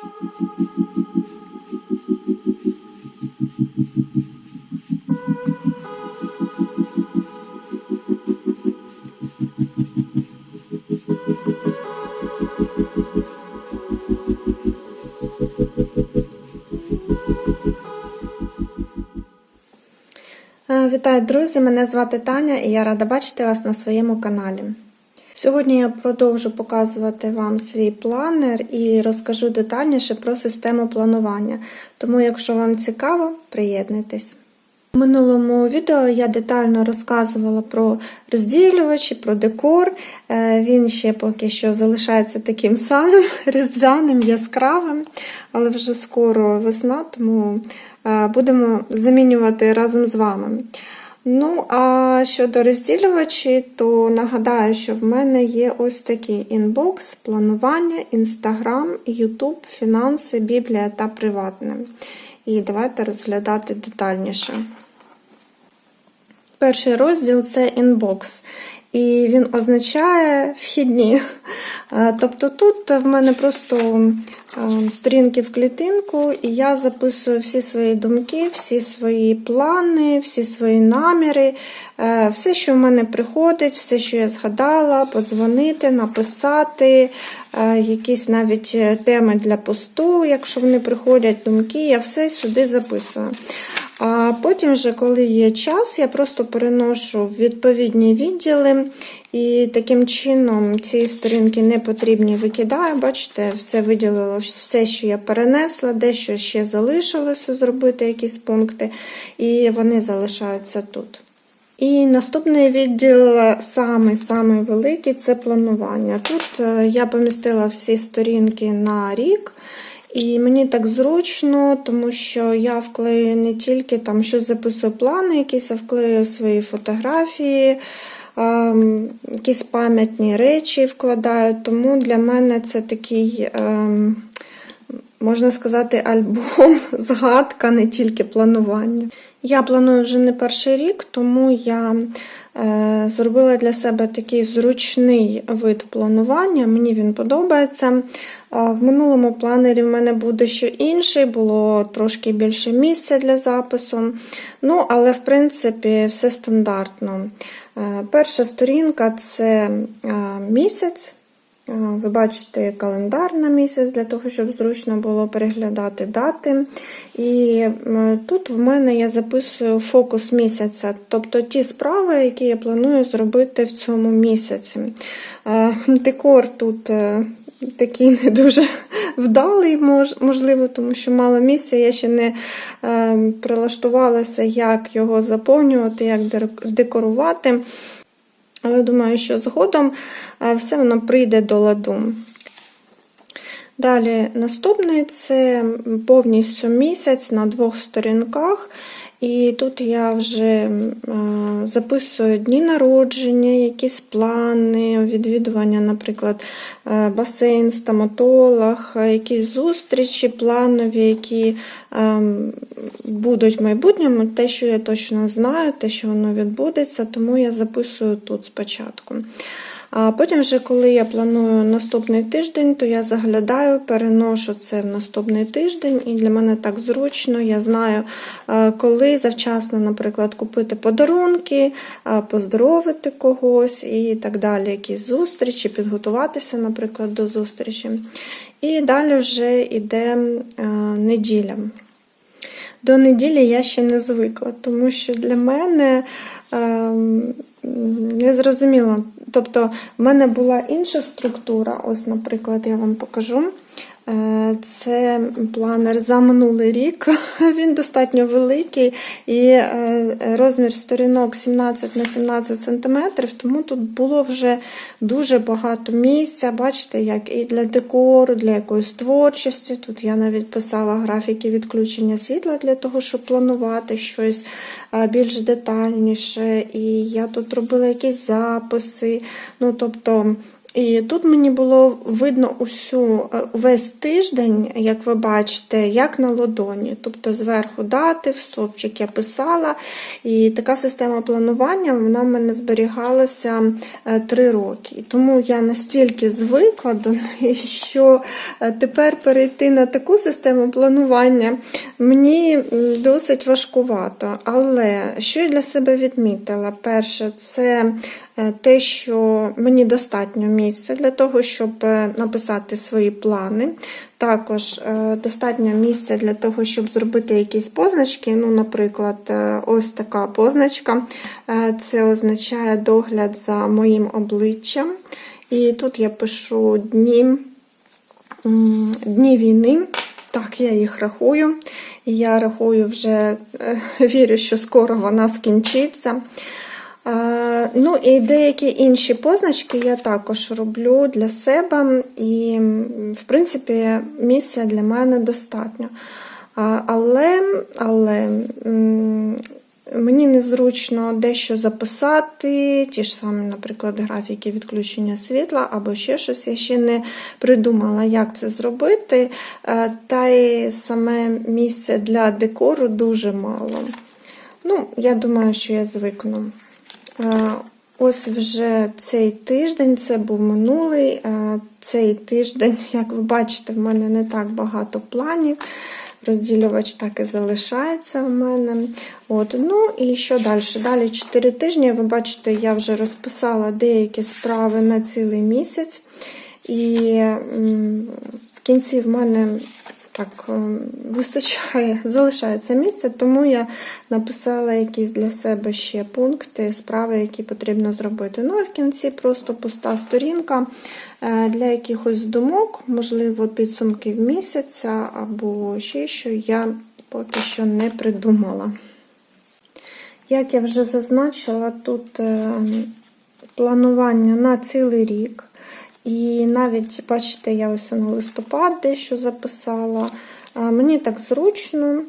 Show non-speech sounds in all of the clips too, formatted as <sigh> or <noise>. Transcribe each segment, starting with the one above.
Е, Вітаю, друзі! Мене звати Таня і я рада бачити вас на своєму каналі. Сьогодні я продовжу показувати вам свій планер і розкажу детальніше про систему планування. Тому, якщо вам цікаво, приєднуйтесь. У минулому відео я детально розказувала про розділювачі, про декор. Е, Він ще поки що залишається таким самим <laughs> різдвяним, яскравим, але вже скоро весна, тому е, будемо замінювати разом з вами. Ну, а щодо розділювачі, то нагадаю, що в мене є ось такий інбокс, планування, інстаграм, ютуб, фінанси, біблія та приватне. І давайте розглядати детальніше. Перший розділ це інбокс. І він означає вхідні. Е, Тобто тут в мене просто сторінки в клітинку, і я записую всі свої думки, всі свої плани, всі свої наміри, е, все, що в мене приходить, все, що я згадала, подзвонити, написати, е, якісь навіть теми для посту, якщо вони приходять, думки, я все сюди записую. А потім, вже, коли є час, я просто переношу в відповідні відділи, і таким чином ці сторінки не потрібні викидаю. Бачите, все виділило, все, що я перенесла, дещо ще залишилося зробити, якісь пункти, і вони залишаються тут. І наступний відділ, самий-самий великий це планування. Тут е, я помістила всі сторінки на рік. І мені так зручно, тому що я вклею не тільки там щось записую плани, якісь, а вклею свої фотографії, ем, якісь пам'ятні речі вкладаю. Тому для мене це такий, ем, можна сказати, альбом, <laughs> згадка, не тільки планування. Я планую вже не перший рік, тому я е, зробила для себе такий зручний вид планування. Мені він подобається. В минулому планері в мене буде ще інший, було трошки більше місця для запису. Ну, але, в принципі, все стандартно. Е, Перша сторінка це е, місяць. Е, Ви бачите календар на місяць для того, щоб зручно було переглядати дати. І тут в мене я записую фокус місяця, тобто ті справи, які я планую зробити в цьому місяці. Декор тут такий не дуже вдалий, можливо, тому що мало місця. Я ще не е, прилаштувалася, як його заповнювати, як декорувати. Але думаю, що згодом е, все воно прийде до ладу. Далі, наступний це повністю місяць на двох сторінках. І тут я вже записую дні народження, якісь плани, відвідування, наприклад, е, басейн, стоматолог, якісь зустрічі планові, які ем, будуть в майбутньому, те, що я точно знаю, те, що воно відбудеться, тому я записую тут спочатку. А потім, вже, коли я планую наступний тиждень, то я заглядаю, переношу це в наступний тиждень, і для мене так зручно. Я знаю, коли завчасно, наприклад, купити подарунки, поздоровити когось і так далі, якісь зустрічі, підготуватися, наприклад, до зустрічі. І далі вже йде неділя. До неділі я ще не звикла, тому що для мене ем, не зрозуміло. Тобто, в мене була інша структура. Ось, наприклад, я вам покажу. Е, це планер за минулий рік, <laughs> він достатньо великий, і е, розмір сторінок 17 на 17 см, тому тут було вже дуже багато місця. Бачите, як і для декору, для якоїсь творчості. Тут я навіть писала графіки відключення світла для того, щоб планувати щось е, більш детальніше. І я тут робила якісь записи. ну, тобто, І тут мені було видно усю е, весь тиждень, як ви бачите, як на ладоні. Тобто зверху дати, в стовпчик я писала. І така система планування вона в мене зберігалася е, три роки. Тому я настільки звикла до неї, що е, тепер перейти на таку систему планування мені досить важкувато. Але що я для себе відмітила? Перше, це е, те, що мені достатньо місця для того, щоб е, написати свої плани. Також е, достатньо місця для того, щоб зробити якісь позначки. Ну, наприклад, е, ось така позначка. Це означає догляд за моїм обличчям. І тут я пишу дні, дні війни. Так, я їх рахую. Я рахую вже вірю, що скоро вона скінчиться. Ну і деякі інші позначки я також роблю для себе, і, в принципі, місця для мене достатньо. Але, але мені незручно дещо записати, ті ж самі, наприклад, графіки відключення світла або ще щось. Я ще не придумала, як це зробити. Та й саме місця для декору дуже мало. Ну, я думаю, що я звикну. Е, Ось вже цей тиждень, це був минулий. е, Цей тиждень, <laughs> як ви бачите, в мене не так багато планів. Розділювач так і залишається в мене. От, ну і що далі? Далі 4 тижні. Ви бачите, я вже розписала деякі справи на цілий місяць. І в кінці в мене так ем, вистачає, залишається місце, тому я написала якісь для себе ще пункти, справи, які потрібно зробити. Ну і в кінці просто пуста сторінка е, для якихось думок, можливо, підсумків місяця або ще що я поки що не придумала. Як я вже зазначила, тут е, планування на цілий рік. І навіть, бачите, я ось на листопад дещо записала. Мені так зручно,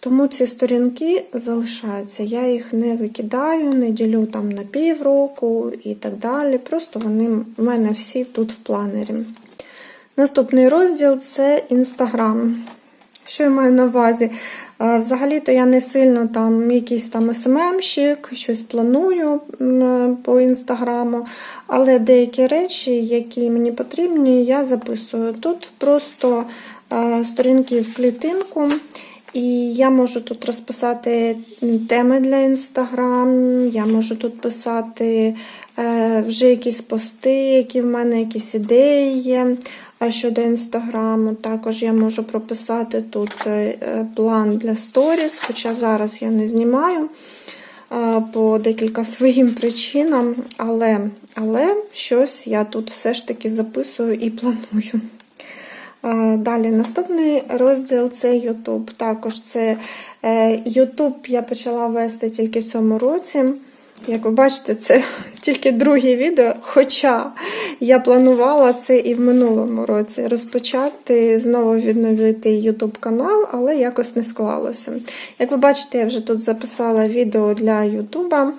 тому ці сторінки залишаються. Я їх не викидаю, не ділю там на півроку і так далі. Просто вони в мене всі тут в планері. Наступний розділ це Інстаграм. Що я маю на увазі? Взагалі-то я не сильно там якийсь там СММщик, щось планую по інстаграму, але деякі речі, які мені потрібні, я записую. Тут просто сторінки в клітинку, і я можу тут розписати теми для інстаграм, я можу тут писати е, вже якісь пости, які в мене якісь ідеї є. А щодо інстаграму, також я можу прописати тут е, план для сторіс, хоча зараз я не знімаю е, по декілька <laughs> своїм причинам, але, але щось я тут все ж таки записую і планую. Е, Далі наступний розділ це YouTube. Також це е, YouTube я почала вести тільки в цьому році. Як ви бачите, це <laughs> тільки друге відео, хоча я планувала це і в минулому році розпочати, знову відновити YouTube канал, але якось не склалося. Як ви бачите, я вже тут записала відео для YouTube,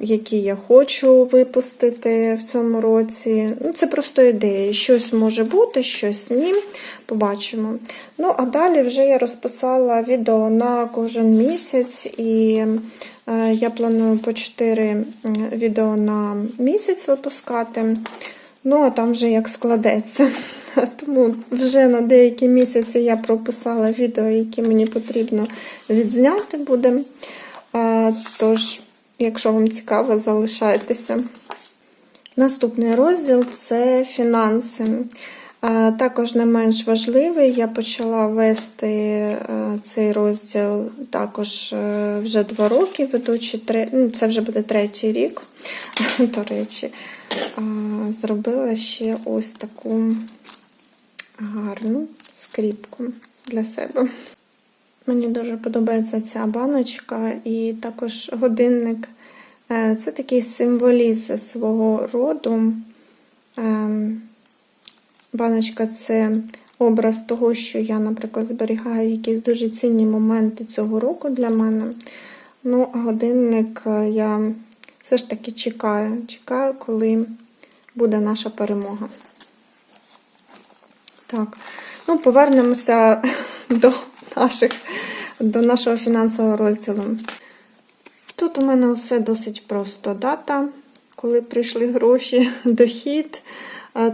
які я хочу випустити в цьому році. Ну, Це просто ідеї. Щось може бути, щось ні. Побачимо. Ну, а далі вже я розписала відео на кожен місяць і. Е, Я планую по 4 відео на місяць випускати. Ну, а там вже як складеться. <laughs> Тому вже на деякі місяці я прописала відео, які мені потрібно відзняти буде. Тож, якщо вам цікаво, залишайтеся. Наступний розділ це фінанси. Також не менш важливий, я почала вести е, цей розділ також е, вже два роки, ведучи ну, це вже буде третій рік, <laughs> до речі. Зробила ще ось таку гарну скріпку для себе. Мені дуже подобається ця баночка і також годинник. Е, Це такий символізм свого роду. Баночка це образ того, що я, наприклад, зберігаю якісь дуже цінні моменти цього року для мене. Ну, а годинник е, я все ж таки чекаю, чекаю, коли буде наша перемога. Так, ну повернемося <laughs> до наших, до нашого фінансового розділу. Тут у мене все досить просто. Дата, коли прийшли гроші, <laughs> дохід,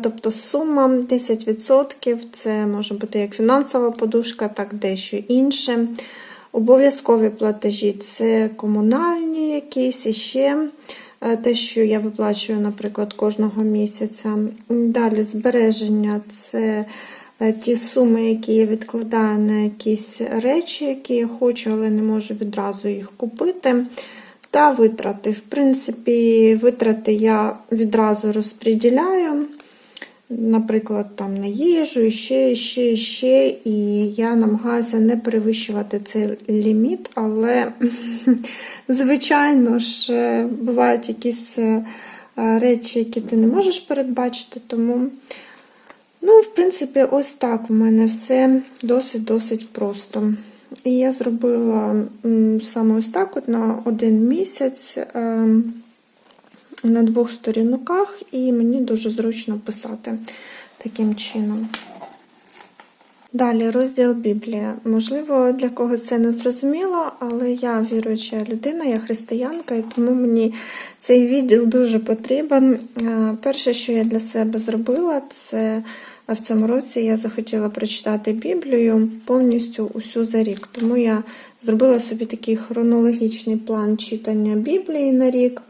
тобто сума 10%. Це може бути як фінансова подушка, так дещо інше. Обов'язкові платежі це комунальні якісь і ще е, те, що я виплачую, наприклад, кожного місяця. Далі збереження це е, ті суми, які я відкладаю на якісь речі, які я хочу, але не можу відразу їх купити. Та витрати. В принципі, витрати я відразу розподіляю. Наприклад, там на їжу, і ще, ще, ще. І я намагаюся не перевищувати цей ліміт, але, <laughs> звичайно ж, е, бувають якісь е, речі, які ти не можеш передбачити. Тому, ну, в принципі, ось так у мене все досить-досить просто. І я зробила саме ось так от на один місяць. На двох сторінках, і мені дуже зручно писати таким чином. Далі розділ Біблія. Можливо, для когось це не зрозуміло, але я віруюча людина, я християнка, і тому мені цей відділ дуже потрібен. Е, Перше, що я для себе зробила, це в цьому році я захотіла прочитати Біблію повністю усю за рік. Тому я зробила собі такий хронологічний план читання Біблії на рік.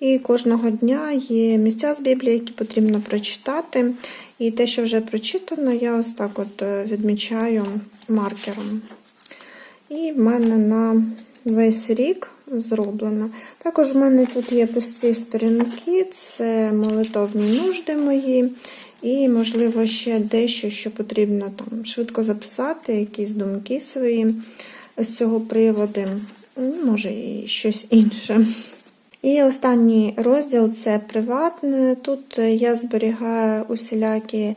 І кожного дня є місця з Біблії, які потрібно прочитати. І те, що вже прочитано, я ось так от е, відмічаю маркером. І в мене на весь рік зроблено. Також в мене тут є пусті сторінки, це молитовні нужди мої. І, можливо, ще дещо, що потрібно там швидко записати, якісь думки свої з цього приводу. Ну, Може, і щось інше. І останній розділ це приватне. Тут я зберігаю усілякі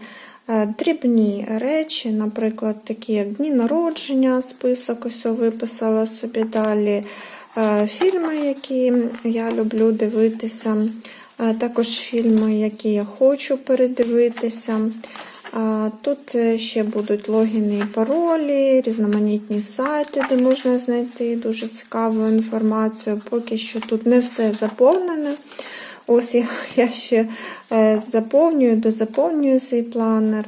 е, дрібні речі, наприклад, такі як дні народження, список ось виписала собі далі. е, Фільми, які я люблю дивитися, також фільми, які я хочу передивитися. Тут е, ще будуть логіни і паролі, різноманітні сайти, де можна знайти дуже цікаву інформацію. Поки що тут не все заповнене. Ось я, <laughs> я ще е, заповнюю, дозаповнюю цей планер.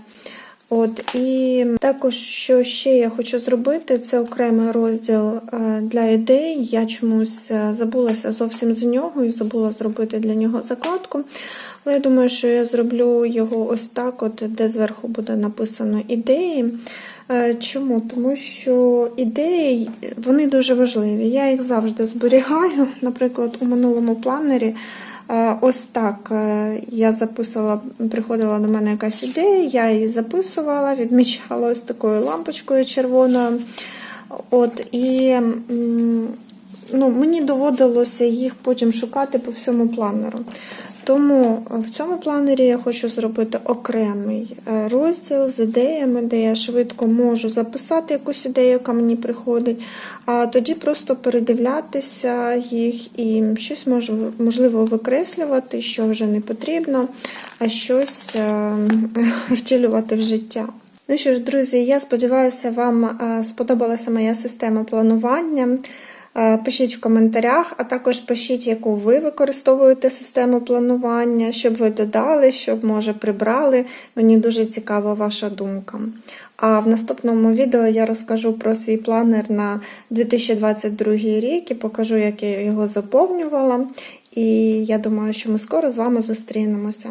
От, І також, що ще я хочу зробити, це окремий розділ е, для ідей. Я чомусь е, забулася зовсім за нього і забула зробити для нього закладку. Але я думаю, що я зроблю його ось так, от, де зверху буде написано ідеї. Е, Чому? Тому що ідеї вони дуже важливі. Я їх завжди зберігаю. <laughs> Наприклад, у минулому планері. Ось так е, я записувала, приходила до мене якась ідея, я її записувала, відмічала ось такою лампочкою червоною. От, І ну, мені доводилося їх потім шукати по всьому планеру. Тому в цьому планері я хочу зробити окремий е, розділ з ідеями, де я швидко можу записати якусь ідею, яка мені приходить, а тоді просто передивлятися їх і щось можу, можливо викреслювати, що вже не потрібно, а щось е, <laughs> втілювати в життя. Ну що ж, друзі, я сподіваюся, вам е, сподобалася моя система планування. Е, Пишіть в коментарях, а також пишіть, яку ви використовуєте систему планування, щоб ви додали, щоб, може, прибрали. Мені дуже цікава ваша думка. А в наступному відео я розкажу про свій планер на 2022 рік і покажу, як я його заповнювала. І я думаю, що ми скоро з вами зустрінемося.